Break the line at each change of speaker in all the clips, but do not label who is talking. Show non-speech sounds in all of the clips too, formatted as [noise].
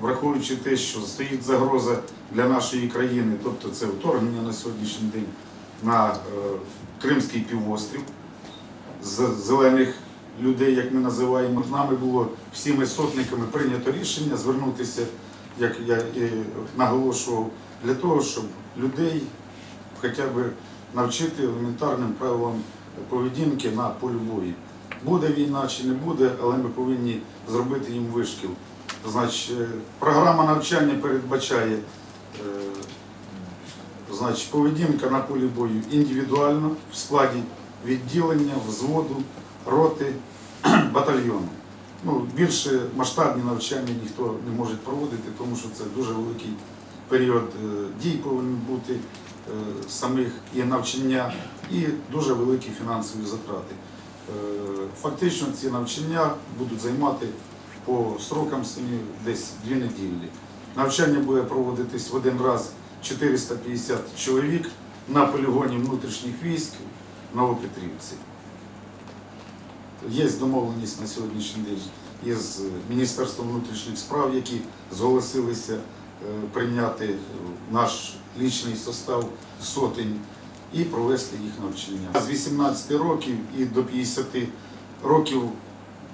враховуючи те, що стоїть загроза для нашої країни, тобто це вторгнення на сьогоднішній день на е, Кримський півострів з зелених людей, як ми називаємо, нами було всіми сотниками прийнято рішення звернутися, як я і наголошував, для того, щоб людей хоча б навчити елементарним правилам поведінки на полі бою. Буде війна чи не буде, але ми повинні зробити їм вишкіл. Значить, е, програма навчання передбачає е, значить, поведінка на полі бою індивідуально в складі відділення, взводу, роти, [clears throat] батальйону. Ну, більше масштабні навчання ніхто не може проводити, тому що це дуже великий період е, дій повинен бути самих і навчання, і дуже великі фінансові затрати. Фактично ці навчання будуть займати по срокам самі десь дві неділі. Навчання буде проводитись в один раз 450 чоловік на полігоні внутрішніх військ в Новопетрівці. Є домовленість на сьогоднішній день із Міністерством внутрішніх справ, які зголосилися е, прийняти наш лічний состав сотень і провести їх навчання. З 18 років і до 50 років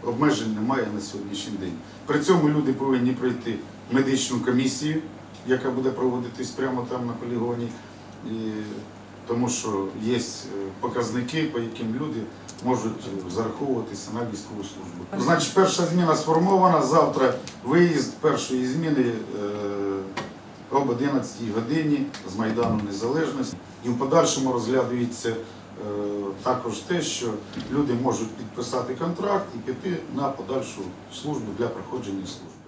обмежень немає на сьогоднішній день. При цьому люди повинні пройти медичну комісію, яка буде проводитись прямо там на полігоні. І тому що є е, показники, по яким люди можуть е, зараховуватися на військову службу. Значить, перша зміна сформована. Завтра виїзд першої зміни е, об 11 годині з Майдану Незалежності. І в подальшому розглядується також те, що люди можуть підписати контракт і піти на подальшу службу для проходження служби.